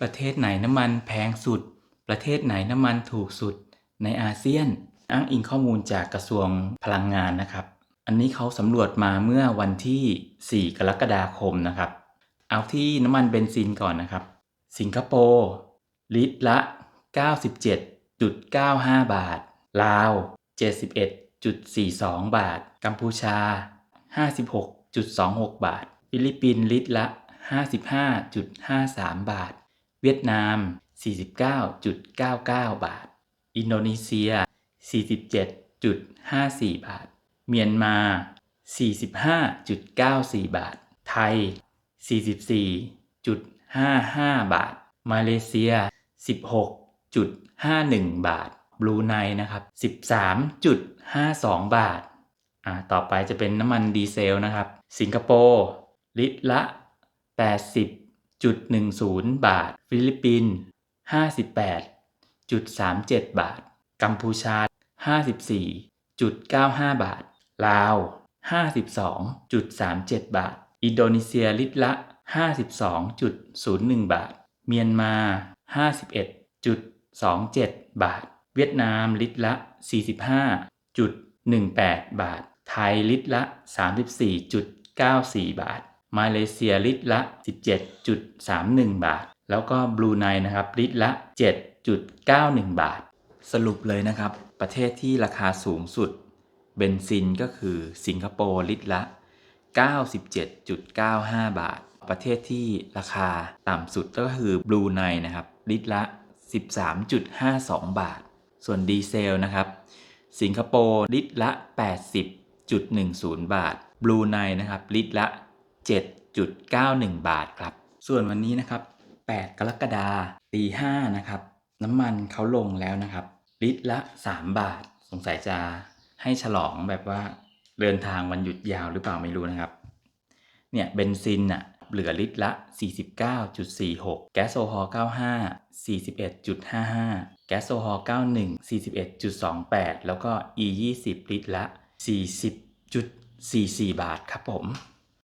ประเทศไหนน้ำมันแพงสุด ประเทศไหนน้ำมันถูกสุดในอาเซียน อ้างอิงข้อมูลจากกระทรวงพลังงานนะครับ อันนี้เขาสำรวจมาเมื่อวันที่ 4 กรกฎาคมนะครับ เอาที่น้ำมันเบนซินก่อนนะครับ สิงคโปร์ลิตรละ 97.95 บาท ลาว 71.42 บาท กัมพูชา 56.26 บาท ฟิลิปปินส์ลิตรละ 55.53 บาท เวียดนาม 49.99 บาท อินโดนีเซีย 47.54 บาท เมียนมา 45.94 บาท ไทย 44.55 บาท มาเลเซีย 16.51 บาท บรูไนนะครับ 13.52 บาท อ่า ต่อไปจะเป็นน้ำมันดีเซลนะครับ สิงคโปร์ ลิตรละ 80 80.10 บาท ฟิลิปปินส์58.37 บาท กัมพูชา 54.95 บาท ลาว 52.37 บาท อินโดนีเซียลิตรละ 52.01 บาท เมียนมา 51.27 บาท เวียดนามลิตรละ 45.18 บาท ไทยลิตรละ 34.94 บาท มาเลเซียลิตรละ 17.31 บาท แล้วก็บรูไนนะครับลิตรละ 7.91 บาท สรุปเลยนะครับ ประเทศที่ราคาสูงสุด เบนซินก็คือสิงคโปร์ลิตรละ 97.95 บาท ประเทศที่ราคาต่ำสุดก็คือบรูไนนะครับลิตรละ 13.52 บาท ส่วนดีเซลนะครับ สิงคโปร์ลิตรละ 80.10 บาท บลูไนนะครับลิตรละ 7.91 บาทครับ ส่วนวันนี้นะครับ 8 กรกฎาคมตี5นะครับ น้ำมันเขาลงแล้วนะครับ ลิตรละ 3 บาท สงสัยจะให้ฉลองแบบว่าเดินทางวันหยุดยาวหรือเปล่าไม่รู้นะครับ เนี่ยเบนซินอะเหลือลิตรละ 49.46 แก๊สโซฮอล์95 41.55 แก๊สโซฮอล์91 41.28 แล้วก็ E 20 ลิตรละ 40.44 บาทครับผม